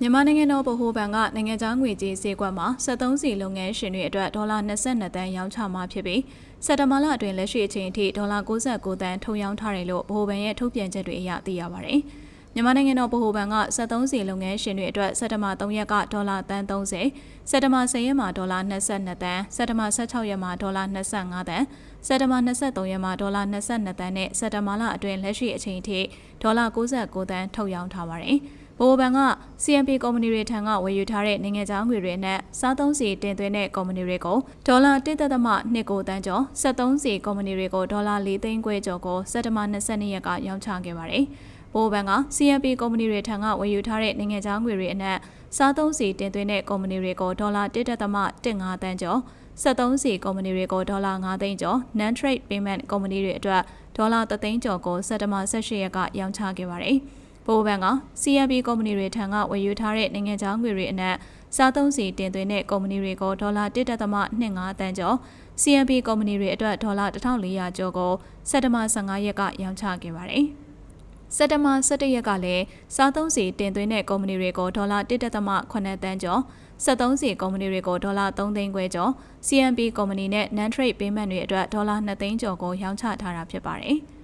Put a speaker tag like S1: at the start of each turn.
S1: မြန်မာနိုင်ငံတော်ဗဟိုဘဏ်ကနိုင်ငံခြားငွေကြေးဈေးကွက်မှာ73စီလုပ်ငန်းရှင်တွေအတွက်ဒေါ်လာ22တန်းရောင်းချမှာဖြစ်ပြီးစက်တဘာလအတွင်းလက်ရှိအချိန်အထိဒေါ်လာ69တန်းထုတ်ရောင်းထားတယ်လို့ဗဟိုဘဏ်ရဲ့ထုတ်ပြန်ချက်တွေအရသိရပါတယ်။မြန်မာနိုင်ငံတော်ဗဟိုဘဏ်က73စီလုပ်ငန်းရှင်တွေအတွက်စက်တဘာ3ရက်ကဒေါ်လာတန်း30စက်တဘာ10ရက်မှာဒေါ်လာ22တန်းစက်တဘာ16ရက်မှာဒေါ်လာ25တန်းစက်တဘာ23ရက်မှာဒေါ်လာ22တန်းနဲ့စက်တဘာလအတွင်းလက်ရှိအချိန်အထိဒေါ်လာ69တန်းထုတ်ရောင်းထားပါတယ်။ ဗဟိုဘဏ်က CMP ကုမ္ပဏီတွေထံကဝယ်ယူထားတဲ့နိုင်ငံခြားငွေတွေနဲ့စားသုံးစီတင်သွင်းတဲ့ကုမ္ပဏီတွေကိုဒေါ်လာ1.29တန်းကျော်73စီကုမ္ပဏီတွေကိုဒေါ်လာ4သိန်းခွဲကျော်ကိုစက်တဘာ22ရက်ကရောင်းချခဲ့ပါတယ်။ဗဟိုဘဏ်က CMP ကုမ္ပဏီတွေထံကဝယ်ယူထားတဲ့နိုင်ငံခြားငွေတွေအနက်စားသုံးစီတင်သွင်းတဲ့ကုမ္ပဏီတွေကိုဒေါ်လာ1.15တန်းကျော်73စီကုမ္ပဏီတွေကိုဒေါ်လာ9သိန်းကျော် non trade payment ကုမ္ပဏီတွေအတွက်ဒေါ်လာ3သိန်းကျော်ကိုစက်တဘာ18ရက်ကရောင်းချခဲ့ပါတယ်။ ဗဟိုဘဏ်က CMB ကုမ္ပဏီတွေထံကဝယ်ယူထားတဲ့နိုင်ငံခြားငွေတွေအနက်စားသုံးစီတင်သွင်းတဲ့ကုမ္ပဏီတွေကိုဒေါ်လာ1.25တန်းကျော် CMB ကုမ္ပဏီတွေအတွက်ဒေါ်လာ1400ကျော်ကိုစက်တဘာ15ရက်ကရောင်းချခဲ့ပါတယ်။စက်တဘာ17ရက်ကလည်းစားသုံးစီတင်သွင်းတဲ့ကုမ္ပဏီတွေကိုဒေါ်လာ1.8တန်းကျော်73စီကုမ္ပဏီတွေကိုဒေါ်လာ3သိန်းခွဲကျော် CMB ကုမ္ပဏီနဲ့ non trade payment တွေအတွက်ဒေါ်လာ2သိန်းကျော်ကိုရောင်းချထားတာဖြစ်ပါတယ်။